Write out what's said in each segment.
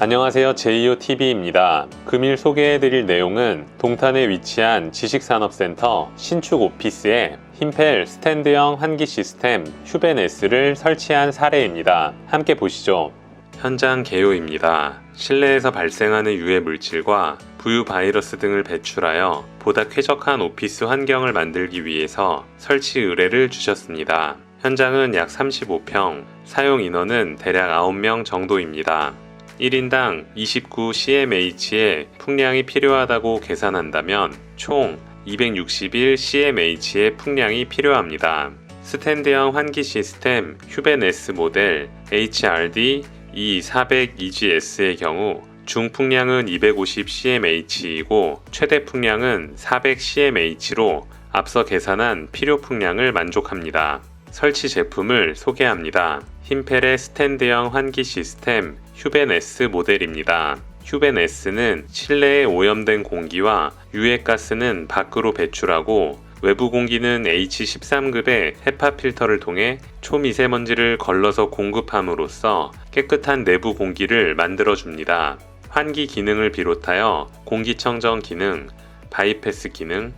안녕하세요. 제이오TV입니다. 금일 소개해드릴 내용은 동탄에 위치한 지식산업센터 신축 오피스에 흰펠 스탠드형 환기 시스템 휴벤S를 설치한 사례입니다. 함께 보시죠. 현장 개요입니다. 실내에서 발생하는 유해 물질과 부유 바이러스 등을 배출하여 보다 쾌적한 오피스 환경을 만들기 위해서 설치 의뢰를 주셨습니다. 현장은 약 35평, 사용 인원은 대략 9명 정도입니다. 1인당 29cmh의 풍량이 필요하다고 계산한다면 총 261 cmh의 풍량이 필요합니다. 스탠드형 환기 시스템 휴벤 S 모델 HRD E400EGS의 경우 중풍량은 250cmh이고 최대 풍량은 400cmh로 앞서 계산한 필요 풍량을 만족합니다. 설치 제품을 소개합니다. 흰펠의 스탠드형 환기 시스템 휴벤 S 모델입니다. 휴벤 S는 실내에 오염된 공기와 유해가스는 밖으로 배출하고 외부 공기는 H13급의 헤파 필터를 통해 초미세먼지를 걸러서 공급함으로써 깨끗한 내부 공기를 만들어줍니다. 환기 기능을 비롯하여 공기청정 기능, 바이패스 기능,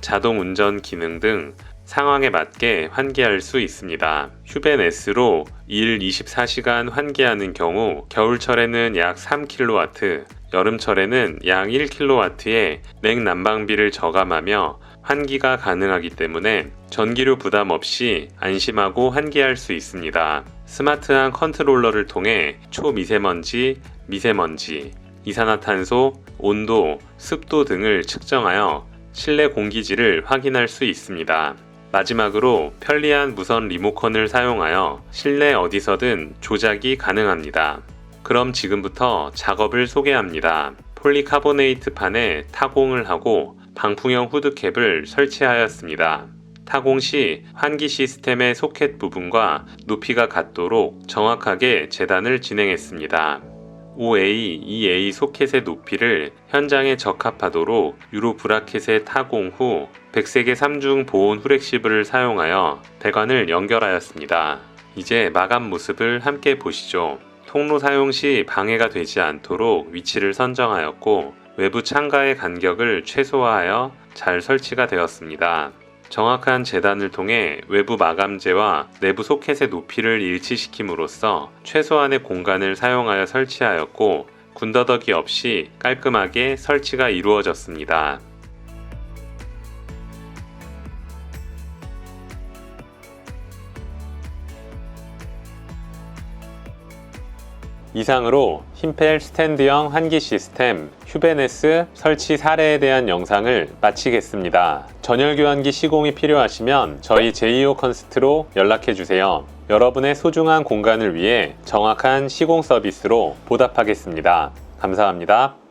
자동 운전 기능 등 상황에 맞게 환기할 수 있습니다. 휴벤 S로 일 24시간 환기하는 경우 겨울철에는 약 3kW, 여름철에는 약 1kW의 냉난방비를 저감하며 환기가 가능하기 때문에 전기료 부담 없이 안심하고 환기할 수 있습니다. 스마트한 컨트롤러를 통해 초미세먼지, 미세먼지, 이산화탄소, 온도, 습도 등을 측정하여 실내 공기질을 확인할 수 있습니다. 마지막으로 편리한 무선 리모컨을 사용하여 실내 어디서든 조작이 가능합니다. 그럼 지금부터 작업을 소개합니다. 폴리카보네이트 판에 타공을 하고 방풍형 후드캡을 설치하였습니다. 타공 시 환기 시스템의 소켓 부분과 높이가 같도록 정확하게 재단을 진행했습니다. OA, EA 소켓의 높이를 현장에 적합하도록 유로 브라켓에 타공 후 백색의 3중 보온 후렉시블을 사용하여 배관을 연결하였습니다. 이제 마감 모습을 함께 보시죠. 통로 사용 시 방해가 되지 않도록 위치를 선정하였고 외부 창가의 간격을 최소화하여 잘 설치가 되었습니다. 정확한 재단을 통해 외부 마감재와 내부 소켓의 높이를 일치시킴으로써 최소한의 공간을 사용하여 설치하였고 군더더기 없이 깔끔하게 설치가 이루어졌습니다. 이상으로 흰펠 스탠드형 환기 시스템 휴베네스 설치 사례에 대한 영상을 마치겠습니다. 전열 교환기 시공이 필요하시면 저희 제이오 컨스트로 연락해 주세요. 여러분의 소중한 공간을 위해 정확한 시공 서비스로 보답하겠습니다. 감사합니다.